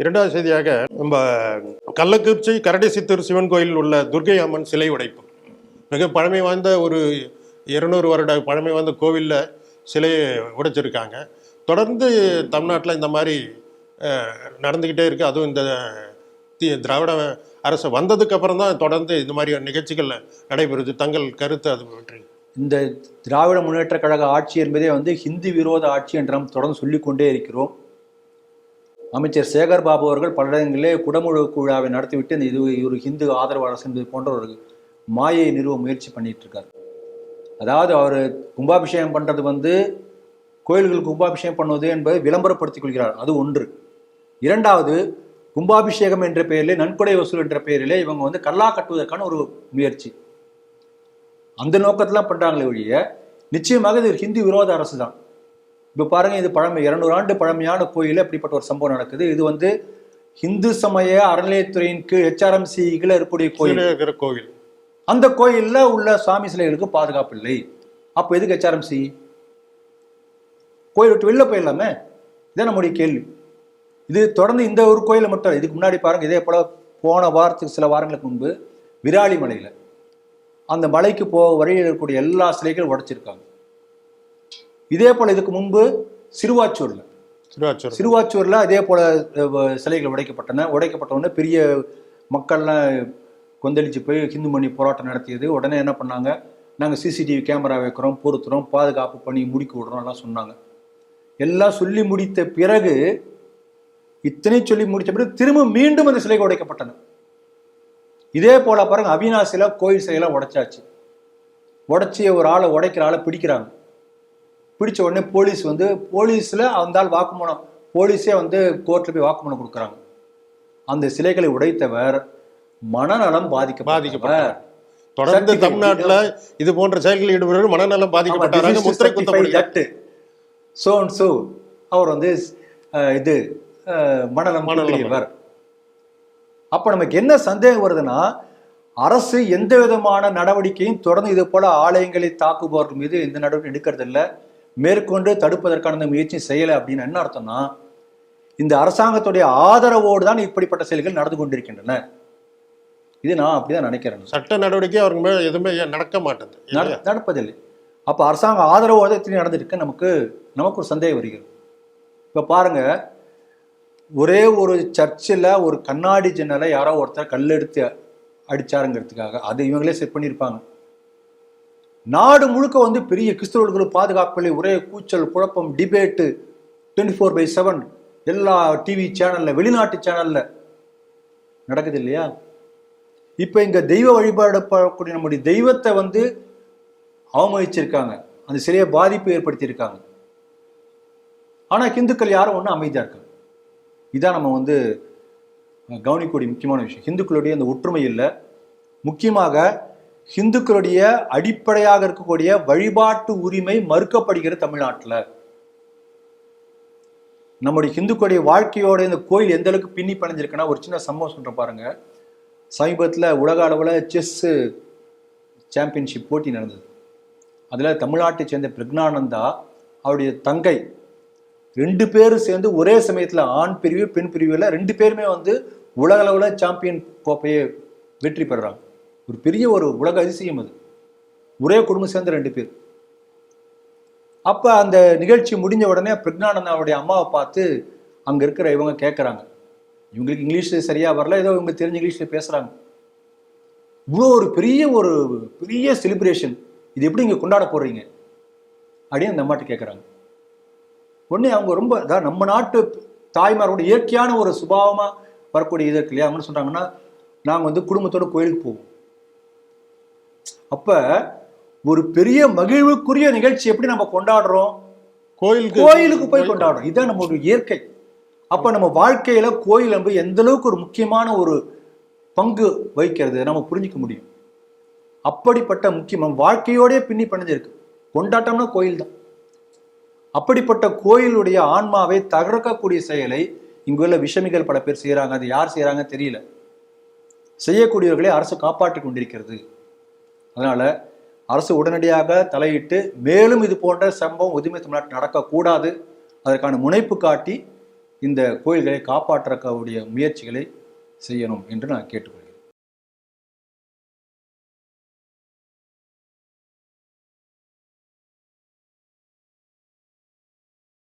இரண்டாவது செய்தியாக நம்ம கள்ளக்குறிச்சி கரடி சித்தூர் சிவன் கோயில் உள்ள துர்க்கை அம்மன் சிலை உடைப்பு. மிக பழமை வாய்ந்த ஒரு இருநூறு வருட பழமை வாய்ந்த கோவிலில் சிலையை உடைச்சிருக்காங்க. தொடர்ந்து தமிழ்நாட்டில் இந்த மாதிரி நடந்துக்கிட்டே இருக்குது அதுவும் இந்த தி- திராவிட அரசு வந்ததுக்கு அப்புறம் தான் தொடர்ந்து இந்த மாதிரி நிகழ்ச்சிகள் நடைபெறுது. தங்கள் கருத்து அது பற்றி. இந்த திராவிட முன்னேற்ற கழக ஆட்சி என்பதே வந்து ஹிந்தி விரோத ஆட்சி என்று நாம் தொடர்ந்து சொல்லிக்கொண்டே இருக்கிறோம். அமைச்சர் சேகர் பாபு அவர்கள் பல இடங்களிலே குடமுழுக்கு விழாவை நடத்திவிட்டு இந்த இது ஒரு ஹிந்து ஆதரவாளர் என்பது போன்ற ஒரு மாயை நிறுவ முயற்சி பண்ணிட்டு இருக்கார். அதாவது அவர் கும்பாபிஷேகம் பண்ணுறது வந்து கோயில்களுக்கு கும்பாபிஷேகம் பண்ணுவது என்பதை விளம்பரப்படுத்திக் கொள்கிறார். அது ஒன்று. இரண்டாவது கும்பாபிஷேகம் என்ற பெயரிலே நன்கொடை வசூல் என்ற பெயரிலே இவங்க வந்து கல்லா கட்டுவதற்கான ஒரு முயற்சி. அந்த நோக்கத்தெலாம் பண்ணுறாங்களே ஒழிய நிச்சயமாக இது ஹிந்து விரோத அரசு தான் இப்போ பாருங்க இது பழமை. இருநூறு ஆண்டு பழமையான கோயிலில் இப்படிப்பட்ட ஒரு சம்பவம் நடக்குது. இது வந்து இந்து சமய அறநிலையத்துறையின் கீழ் ஹெச்ஆர்எம்சி கீழே இருக்கக்கூடிய கோயில். இருக்கிற கோவில். அந்த கோயில்ல உள்ள சாமி சிலைகளுக்கு பாதுகாப்பு இல்லை. அப்போ எதுக்கு ஹெச்ஆர்எம்சி கோயில் விட்டு வெளில போயிடலாமே? இதான் நம்முடைய கேள்வி. இது தொடர்ந்து இந்த ஒரு கோயிலில் மட்டும். இதுக்கு முன்னாடி பாருங்க இதே போல போன வாரத்துக்கு சில வாரங்களுக்கு முன்பு விராலி மலையில அந்த மலைக்கு போக வழியில் இருக்கக்கூடிய எல்லா சிலைகளும் உடைச்சிருக்காங்க. இதே போல இதுக்கு முன்பு சிறுவாச்சூர்ல. திருவாச்சூர் சிறுவாச்சூர்ல அதே போல சிலைகள் உடைக்கப்பட்டன. உடைக்கப்பட்ட உடனே பெரிய மக்கள்லாம் கொந்தளிச்சு போய் ஹிந்து மணி போராட்டம் நடத்தியது. உடனே என்ன பண்ணாங்க? நாங்கள் சிசிடிவி கேமரா வைக்கிறோம் பொருத்துறோம் பாதுகாப்பு பண்ணி முடிக்க விடுறோம் எல்லாம் சொன்னாங்க. எல்லாம் சொல்லி முடித்த பிறகு இத்தனை சொல்லி முடித்த பிறகு திரும்ப மீண்டும் அந்த சிலைகள் உடைக்கப்பட்டன. இதே போல பாருங்க அவினாசில கோயில் சிலையெல்லாம் உடைச்சாச்சு. உடைச்சி ஒரு ஆளை உடைக்கிற ஆளை பிடிக்கிறாங்க. பிடிச்ச உடனே போலீஸ் வந்து போலீஸ்ல அந்த ஆள் வாக்குமூலம் போலீஸே வந்து கோர்ட்ல போய் வாக்குமூலம் கொடுக்குறாங்க அந்த சிலைகளை உடைத்தவர் மனநலம் பாதிக்க பாதிக்கப்பட்டார். தொடர்ந்து. தமிழ்நாட்டுல இது போன்ற செயல்களில் ஈடுபடுவது மனநலம் முத்திரை குத்தப்படுகிறார் சோ அண்ட் சோ அவர் வந்து இது மனநலம். குன்றியவர் அப்ப நமக்கு என்ன சந்தேகம் வருதுன்னா அரசு எந்த விதமான நடவடிக்கையும் தொடர்ந்து இது போல ஆலயங்களை தாக்குபவர்கள் மீது எந்த நடவடிக்கை எடுக்கிறது இல்ல மேற்கொண்டு தடுப்பதற்கான இந்த முயற்சி செய்யலை அப்படின்னு என்ன அர்த்தம்னா இந்த அரசாங்கத்துடைய ஆதரவோடு தான் இப்படிப்பட்ட செயல்கள் நடந்து கொண்டிருக்கின்றன. இது நான் அப்படிதான் நினைக்கிறேன். சட்ட நடவடிக்கை அவருக்கு மேல எதுவுமே நடக்க மாட்டேங்குது நடப்பதில்லை. அப்ப அரசாங்க ஆதரவோடு இத்தனை நடந்திருக்கு நமக்கு நமக்கு ஒரு சந்தேகம் வருகிறது. இப்ப பாருங்க ஒரே ஒரு சர்ச்சில் ஒரு கண்ணாடி ஜன்னலை யாரோ ஒருத்தர் கல்லெடுத்து அடிச்சாருங்கிறதுக்காக அது இவங்களே செட் பண்ணியிருப்பாங்க. நாடு முழுக்க வந்து பெரிய கிறிஸ்தவர்களுக்கு பாதுகாப்பில்லை ஒரே கூச்சல் குழப்பம் debate twenty four by seven எல்லா டிவி சேனலில் வெளிநாட்டு சேனலில் நடக்குது இல்லையா? இப்போ இங்கே தெய்வ வழிபாடு நம்முடைய தெய்வத்தை வந்து அவமதிச்சிருக்காங்க. அந்த சிறிய பாதிப்பு ஏற்படுத்தியிருக்காங்க. ஆனால் இந்துக்கள் யாரும் ஒன்றும் அமைதியாக இருக்காங்க. இதான் நம்ம வந்து கவனிக்கக்கூடிய முக்கியமான விஷயம். இந்துக்களுடைய அந்த ஒற்றுமை இல்லை. முக்கியமாக ஹிந்துக்களுடைய அடிப்படையாக இருக்கக்கூடிய வழிபாட்டு உரிமை மறுக்கப்படுகிறது தமிழ்நாட்டில். நம்முடைய ஹிந்துக்களுடைய வாழ்க்கையோட இந்த கோயில் எந்த அளவுக்கு பின்னி பிணைஞ்சிருக்குன்னா ஒரு சின்ன சம்பவம் சொல்கிறேன் பாருங்க. சமீபத்தில் உலக அளவில் செஸ் சாம்பியன்ஷிப் போட்டி நடந்தது. அதில் தமிழ்நாட்டை சேர்ந்த பிரக்னானந்தா அவருடைய தங்கை ரெண்டு பேரும் சேர்ந்து ஒரே சமயத்தில் ஆண் பிரிவு பெண் பிரிவில் ரெண்டு பேருமே வந்து உலக அளவில் சாம்பியன் கோப்பையை வெற்றி பெறுறாங்க. ஒரு பெரிய ஒரு உலக அதிசயம் அது. ஒரே குடும்பம் சேர்ந்த ரெண்டு பேர். அப்போ அந்த நிகழ்ச்சி முடிஞ்ச உடனே பிரக்னானந்தாவுடைய அம்மாவை பார்த்து அங்கே இருக்கிற இவங்க கேட்குறாங்க இவங்களுக்கு இங்கிலீஷ் சரியாக வரல ஏதோ இவங்க தெரிஞ்ச இங்கிலீஷில் பேசுகிறாங்க இவ்வளோ ஒரு பெரிய ஒரு பெரிய செலிப்ரேஷன் இது எப்படி இங்கே கொண்டாட போகிறீங்க அப்படின்னு அந்த அம்மாட்ட கேட்குறாங்க உடனே அவங்க ரொம்ப அதாவது நம்ம நாட்டு தாய்மாரோட இயற்கையான ஒரு சுபாவமாக வரக்கூடிய இது இருக்கு இல்லையா? அவங்க சொல்கிறாங்கன்னா நாங்கள் வந்து குடும்பத்தோட கோயிலுக்கு போவோம். அப்ப ஒரு பெரிய மகிழ்வுக்குரிய நிகழ்ச்சி எப்படி நம்ம கொண்டாடுறோம்? கோயிலுக்கு கோயிலுக்கு போய் கொண்டாடுறோம். இதுதான் நம்மளுடைய இயற்கை. அப்ப நம்ம வாழ்க்கையில கோயில் நம்ம எந்த அளவுக்கு ஒரு முக்கியமான ஒரு பங்கு வகிக்கிறது நம்ம புரிஞ்சுக்க முடியும். அப்படிப்பட்ட முக்கியம் வாழ்க்கையோடய பின்னி பிணைஞ்சிருக்கு. கொண்டாட்டம்னா கோயில் தான். அப்படிப்பட்ட கோயிலுடைய ஆன்மாவை தகர்க்கக்கூடிய செயலை இங்குள்ள விஷமிகள் பல பேர் செய்யறாங்க அது யார் செய்யறாங்க தெரியல. செய்யக்கூடியவர்களை அரசு காப்பாற்றிக் கொண்டிருக்கிறது. அதனால் அரசு உடனடியாக தலையிட்டு மேலும் இது போன்ற சம்பவம் உரிமை தமிழ்நாட்டில் நடக்கக்கூடாது. அதற்கான முனைப்பு காட்டி இந்த கோயில்களை காப்பாற்றக்கூடிய முயற்சிகளை செய்யணும் என்று நான் கேட்டுக்கொள்கிறேன்.